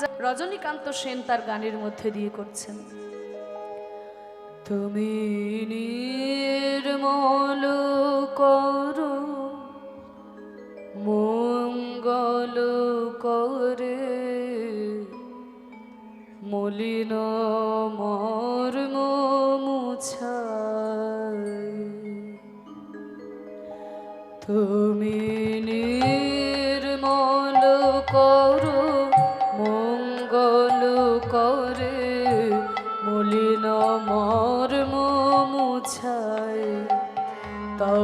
যায় রজনীকান্ত সেন তার গানের মধ্যে দিয়ে করছেন। তুমি নির্মল করো, মঙ্গল করে, মলিন মর্ম মুছায়। তুমি নির্মল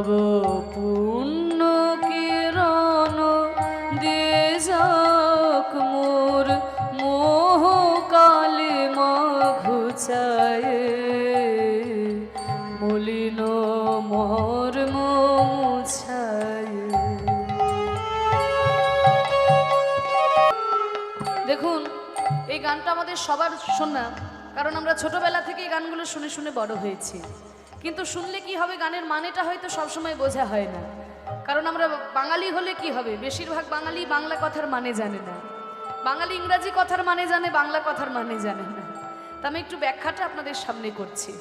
তব পুণ্য কিরণ, দিয়ে মোর মোহ কালে ঘুচায় মলিন মর্ম মুছায়। দেখুন, এই গানটা আমাদের সবার শোনা, কারণ আমরা ছোটবেলা থেকে এই গানগুলো শুনে শুনে বড় হয়েছি। কিন্তু শুনলে কি হবে? গানের মানেটা হয়তো সবসময় বোঝা হয় না। কারণ আমরা বাঙালি হলে কি হবে? বেশিরভাগ বাঙালি বাংলা কথার মানে জানে না। বাঙালি ইংরাজি কথার মানে জানে, বাংলা কথার মানে জানে না। তা আমি একটু ব্যাখ্যাটা আপনাদের সামনে করছি।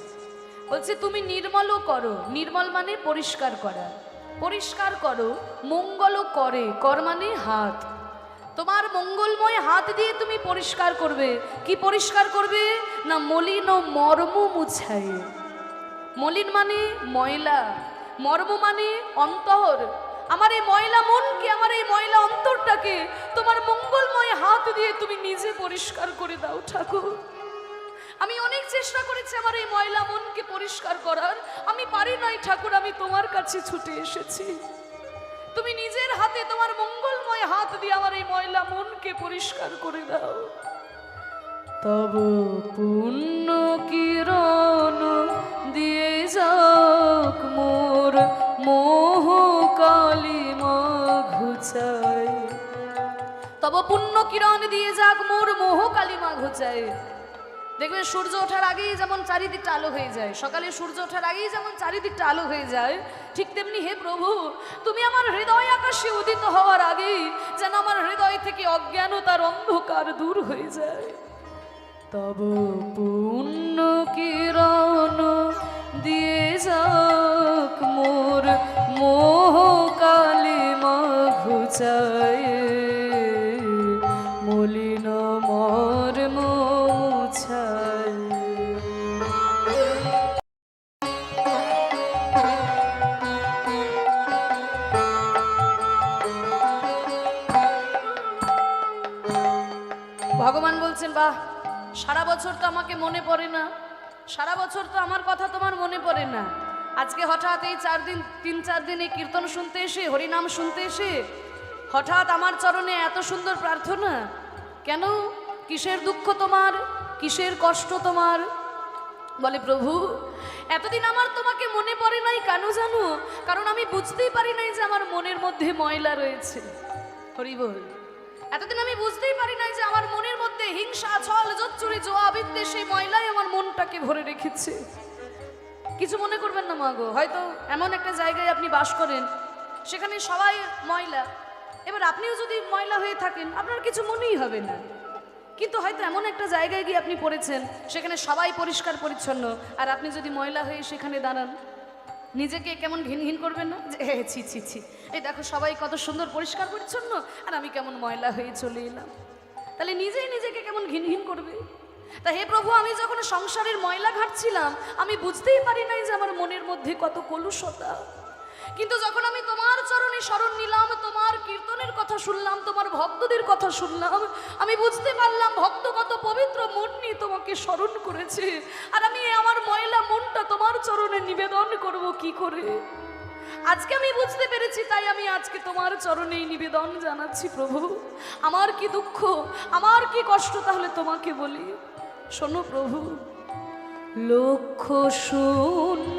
বলছে, তুমি নির্মলও করো। নির্মল মানে পরিষ্কার করা। পরিষ্কার করো, মঙ্গলও করে। কর মানে হাত। তোমার মঙ্গলময় হাত দিয়ে তুমি পরিষ্কার করবে। কি পরিষ্কার করবে? না মলিন মর্ম মুছায়। মলিন মানে ময়লা, মর্ম মানে অন্তর। আমার এই ময়লা মনকে, আমার এই ময়লা অন্তরটাকে তোমার মঙ্গলময় হাত দিয়ে তুমি নিজে পরিষ্কার করে দাও ঠাকুর। আমি অনেক চেষ্টা করেছি আমার এই ময়লা মনকে পরিষ্কার করার। আমি পারি নাই ঠাকুর, আমি তোমার কাছে ছুটে এসেছি। তুমি নিজের হাতে তোমার মঙ্গলময় হাত দিয়ে আমার এই ময়লা মনকে পরিষ্কার করে দাও। তব পুণ্য পুণ্য কিরণ দিয়ে যাক মোর মোহ কালিমা ঘোচায়। দেখবে সূর্য ওঠার আগেই যেমন চারিদিকটা আলো হয়ে যায়। সকালে সূর্য ওঠার আগেই যেমন চারিদিকটা আলো হয়ে যায়, ঠিক তেমনি হে প্রভু, তুমি আমার হৃদয় আকাশে উদিত হওয়ার আগেই যেন আমার হৃদয় থেকে অজ্ঞানতার অন্ধকার দূর হয়ে যায়। তব পুণ্য কিরণ দিয়ে যাক মোর মোহ কালিমা ঘুচায়। মনে পড়ে না। সারা বছর তো আমার কথা তোমার মনে পড়ে না। আজকে হঠাৎ এই চার দিন, তিন চার দিন কীর্তন শুনতে এসে, হরিনাম শুনতে এসে, হঠাৎ আমার চরণে এত সুন্দর প্রার্থনা। কেন? কিসের দুঃখ তোমার? কিসের কষ্ট তোমার? বলে, প্রভু, এতদিন আমার তোমাকে মনে পড়ে নাই কেন জানো? কারণ আমি বুঝতেই পারি নাই যে আমার মনের মধ্যে ময়লা রয়েছে। হরি বল। এতদিন আমি বুঝতেই পারি নাই যে আমার মনের মধ্যে হিংসা, ছল জচ্চুরি জোয়া বিদ্বেষ সেই ময়লাই আমার মনটাকে ভরে রেখেছে। কিছু মনে করবেন না মাগো হয়তো এমন একটা জায়গায় আপনি বাস করেন, সেখানে সবাই ময়লা। এবার আপনিও যদি ময়লা হয়ে থাকেন, আপনার কিছু মনেই হবে না। কিন্তু হয়তো এমন একটা জায়গায় গিয়ে আপনি পড়েছেন, সেখানে সবাই পরিষ্কার পরিচ্ছন্ন আর আপনি যদি ময়লা হয়ে সেখানে দাঁড়ান নিজেকে কেমন ঘিন ঘিন করবেন না? যে "এ, ছি ছি ছি। এই দেখো সবাই কত সুন্দর পরিষ্কার পরিচ্ছন্ন আর আমি কেমন ময়লা হয়ে চলে এলাম। তাহলে নিজেই নিজেকে কেমন ঘিন ঘিন করবে? তা হে প্রভু আমি যখন সংসারের ময়লা ঘাটছিলাম আমি বুঝতেই পারি নাই যে আমার মনের মধ্যে কত কলুষতা। কিন্তু যখন আমি তোমার চরণে স্মরণ নিলাম, তোমার কীর্তনের কথা শুনলাম, তোমার ভক্তদের কথা শুনলাম, আমি বুঝতে পারলাম ভক্ত কত পবিত্র মন নিয়ে তোমাকে স্মরণ করেছে। আর আমি আমার ময়লা মনটা তোমার চরণে নিবেদন করব কি করে? আজকে আমি বুঝতে পেরেছি, তাই আমি আজকে তোমার চরণেই নিবেদন জানাচ্ছি প্রভু। আমার কি দুঃখ, আমার কি কষ্ট, তাহলে তোমাকে বলি। শোনো প্রভু লক্ষ শূন্য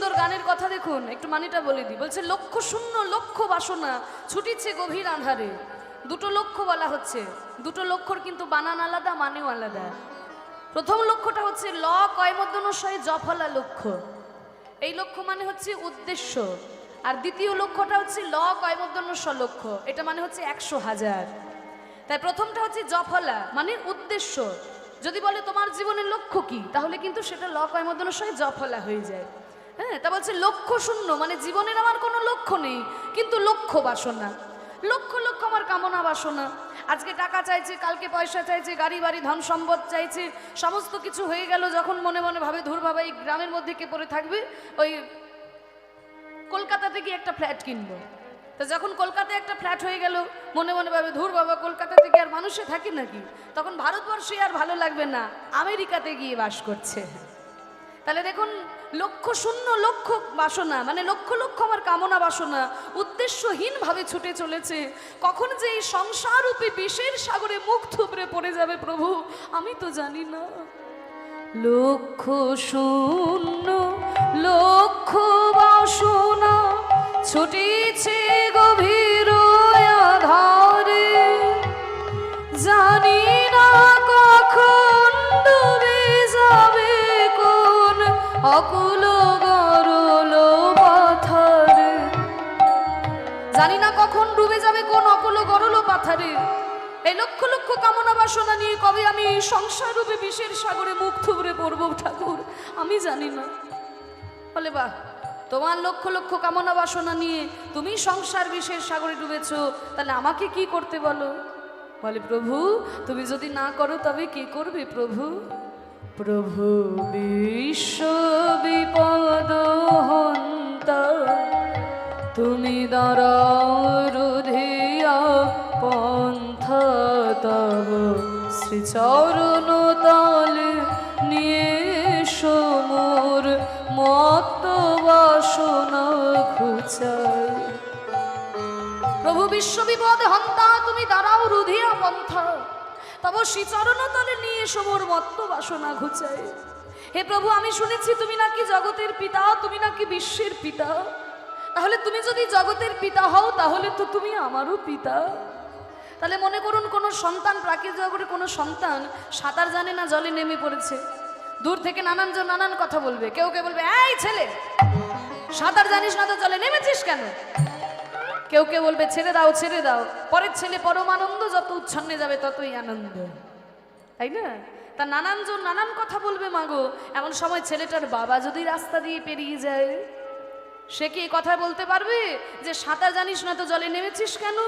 সুন্দর গানের কথা দেখুন, একটু মানিটা বলে দিই। বলছে, লক্ষ্য শূন্য, লক্ষ্য বাসনা, ছুটিছে গভীর আধারে দুটো লক্ষ্য বলা হচ্ছে। দুটো লক্ষ্যর কিন্তু বানান আলাদা, মানেও আলাদা। প্রথম লক্ষ্যটা হচ্ছে, ল কয়মদ্দনশয় জফলা লক্ষ্য। এই লক্ষ্য মানে হচ্ছে উদ্দেশ্য। আর দ্বিতীয় লক্ষ্যটা হচ্ছে, ল কয়মদ্দনস্ব লক্ষ্য। এটা মানে হচ্ছে একশো হাজার। তাই প্রথমটা হচ্ছে জফলা মানে উদ্দেশ্য। যদি বলে, তোমার জীবনের লক্ষ্য কি? তাহলে কিন্তু সেটা ল কয়মদ্দনশয় জফলা হয়ে যায়। হ্যাঁ তা বলছে লক্ষ্য শূন্য মানে জীবনের আমার কোনো লক্ষ্য নেই, কিন্তু লক্ষ্য বাসনা। লক্ষ লক্ষ আমার কামনা বাসনা। আজকে টাকা চাইছে, কালকে পয়সা চাইছে, গাড়ি, বাড়ি, ধন সম্পদ চাইছে, সমস্ত কিছু হয়ে গেল, যখন মনে মনে ভাবে ধুর বাবা, এই গ্রামের মধ্যে কে পড়ে থাকবে? ওই কলকাতাতে গিয়ে একটা ফ্ল্যাট কিনবো। তো যখন কলকাতায় একটা ফ্ল্যাট হয়ে গেল, মনে মনে ভাবে ধুর বাবা কলকাতা থেকে আর মানুষে থাকি নাকি? তখন ভারতবর্ষে আর ভালো লাগবে না, আমেরিকাতে গিয়ে বাস করছে। তাহলে দেখুন, লক্ষ্য শূন্য, লক্ষ্য বাসনা মানে লক্ষ লক্ষ আমার কামনা, বাসনা, উদ্দেশ্যহীনভাবে ছুটে চলেছে। কখন যে এই সংসাররূপী বিষের সাগরে মুখ থুবড়ে পড়ে যাবে প্রভু, আমি তো জানি না। লক্ষ শূন্য, লক্ষ্য বাসনা, ছুটেছে গভীর কখন ডুবে যাবে কোন অকুল গরল পাথারে? এই লক্ষ লক্ষ কামনা বাসনা নিয়ে কবে আমি সংসার রূপে বিষের সাগরে মুখ থুবড়ে পড়ব ঠাকুর? আমি জানি না। বলে বাহ, তোমার লক্ষ লক্ষ কামনা বাসনা নিয়ে তুমি সংসার বিষের সাগরে ডুবেছ, তাহলে আমাকে কি করতে বলো? বলে, প্রভু, তুমি যদি না করো তবে কি করবে প্রভু? প্রভু বিশ্ব বিপদ হন্তা তুমি দাঁড়িয়া পন্থ তব। শ্রীচরণ তলে নিয়ে সমুর মত বাসনা খুচায় প্রভু বিশ্ববিপদ হন্তা, তুমি দাঁড়াও রুধিয়া পন্থা। তব শ্রীচরণ তলে নিয়ে সমুর মত্ত বাসনা ঘুচায় হে প্রভু, আমি শুনেছি তুমি নাকি জগতের পিতা, তুমি নাকি বিশ্বের পিতা। তাহলে তুমি যদি জগতের পিতা হও, তাহলে তো তুমি আমারও পিতা। তাহলে মনে করুন, কোনো সন্তান, প্রাকৃতিক জগতে কোনো সন্তান সাঁতার জানে না, জলে নেমে পড়েছে। দূর থেকে নানান জন নানান কথা বলবে। কেউ কেউ বলবে, এই ছেলে, সাঁতার জানিস না তো, জলে নেমেছিস কেন? কেউ কেউ বলবে, ছেড়ে দাও ছেড়ে দাও। পরের ছেলে পরম আনন্দ যত উচ্ছন্নে যাবে, ততই আনন্দ। তাই না? তা নানান জন নানান কথা বলবে মাগো এমন সময় ছেলেটার বাবা যদি রাস্তা দিয়ে পেরিয়ে যায় সে কি কথা বলতে পারবে যে সাঁতার জানিস না তো জলে নেমেছিস কেন?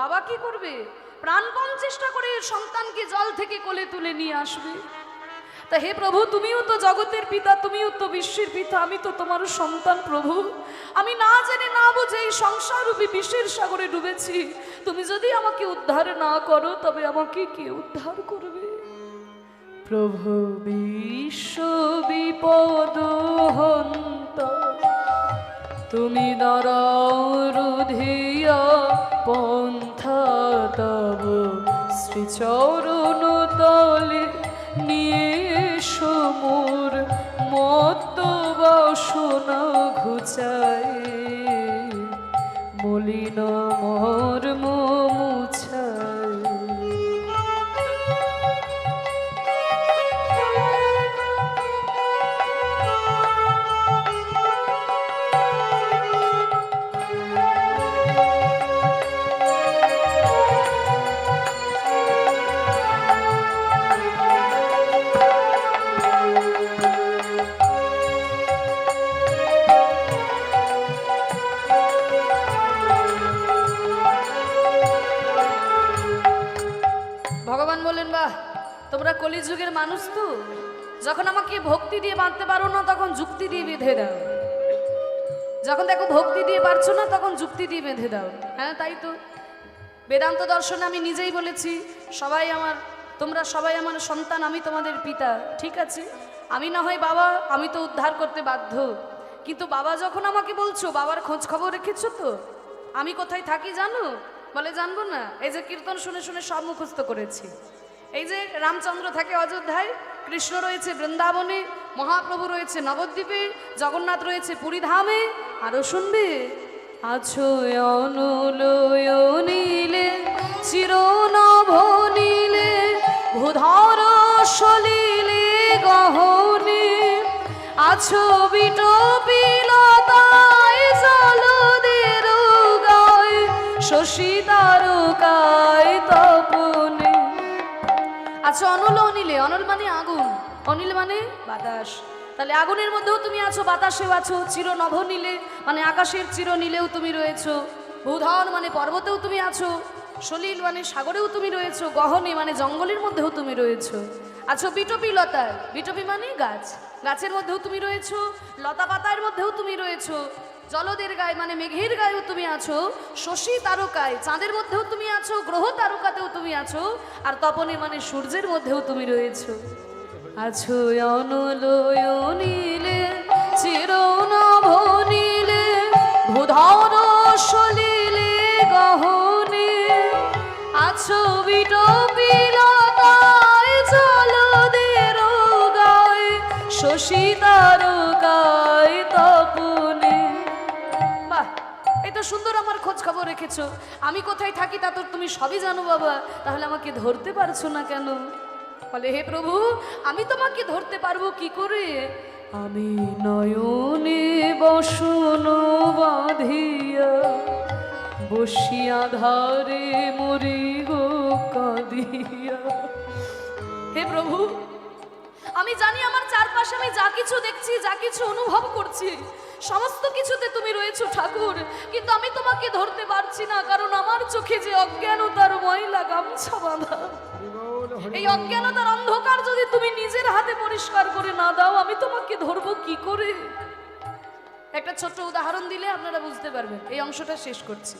বাবা কি করবে? প্রাণপণ চেষ্টা করে সন্তানকে জল থেকে কোলে তুলে নিয়ে আসবে। তা হে প্রভু, তুমিও তো জগতের পিতা, তুমিও তো বিশ্বের পিতা, আমি তো তোমার সন্তান প্রভু। আমি না জেনে না বুঝে এই সংসাররূপী বিশ্বের সাগরে ডুবেছি। তুমি যদি আমাকে উদ্ধার না করো, তবে আমাকে কে উদ্ধার করবে? প্রভু বিশ্ব বিপদ হন্ত। তুমি দাঁড়াও পন্থ পন্থা তব শ্রীচরণ তলে নিয়ে সমুর মত বাসনা ঘুচায় তোমরা কলিযুগের মানুষ তো। যখন আমাকে ভক্তি দিয়ে বাঁধতে পারো না, তখন যুক্তি দিয়ে বেঁধে দাও। যখন দেখো ভক্তি দিয়ে পারছ না, তখন যুক্তি দিয়ে বেঁধে দাও। হ্যাঁ তাই তো। বেদান্ত দর্শনে আমি নিজেই বলেছি, সবাই আমার, তোমরা সবাই আমার সন্তান, আমি তোমাদের পিতা, ঠিক আছে? আমি না হয় বাবা, আমি তো উদ্ধার করতে বাধ্য। কিন্তু বাবা যখন আমাকে বলছো, বাবার খোঁজ খবর রেখেছো তো, আমি কোথায় থাকি জানো? বলে জানব না। এই যে কীর্তন শুনে শুনে সব মুখস্থ করেছি। এই যে রামচন্দ্র থাকে অযোধ্যায়, কৃষ্ণ রয়েছে বৃন্দাবনে, মহাপ্রভু রয়েছে নবদ্বীপে, জগন্নাথ রয়েছে পুরীধামে, আরও শুনবে? আছো অনুলয় নীলে চিরনভ নীলে, ভূধর সলিলে গহনে, আছো আচ্ছা অনল অনিলে, অনল মানে আগুন। অনিল মানে বাতাস। তাহলে আগুনের মধ্যেও তুমি আছো, বাতাসেও আছো চির নভ নীলে মানে আকাশের চির নীলেও তুমি রয়েছো। ভূধর মানে পর্বতেও তুমি আছো, সলিল মানে সাগরেও তুমি রয়েছো, গহনে মানে জঙ্গলের মধ্যেও তুমি রয়েছো। আছো বিটপি লতায় বিটপি মানে গাছ। গাছের মধ্যেও তুমি রয়েছো, লতা পাতার মধ্যেও তুমি রয়েছো। জলদের গায়ে মানে মেঘের গায়েও তুমি আছো, শশী তারকায়, চাঁদের মধ্যেও তুমি আছো, গ্রহ তারকাতেও তুমি আছো, আর তপনে মানে সূর্যের মধ্যেও তুমি রয়েছো। আছো অনলয় নীলে আমার খবর রেখেছো? আমি কোথায় থাকি তা তো তুমি সবই জানো বাবা। তাহলে আমাকে ধরতে পারছ না কেন? বলে, হে প্রভু, আমি তোমাকে ধরতে পারব কি করে? আমি নয়নে বসন বাঁধিয়া বসিয়া ধারে মরি গো কাঁদিয়া। হে প্রভু, আমি জানি আমার চারপাশে আমি যা কিছু দেখছি, যা কিছু অনুভব করছি সমস্ত কিছুতে তুমি রয়েছো ঠাকুর, কিন্তু আমি তোমাকে ধরতে পারছি না, কারণ আমার চোখে যে অজ্ঞানতার ময়লা গামছা বাঁধা। এই অজ্ঞানতার অন্ধকার যদি তুমি নিজের হাতে পরিষ্কার করে না দাও, আমি তোমাকে ধরবো কি করে? একটা ছোট্ট উদাহরণ দিলে আপনারা বুঝতে পারবেন। এই অংশটা শেষ করছি।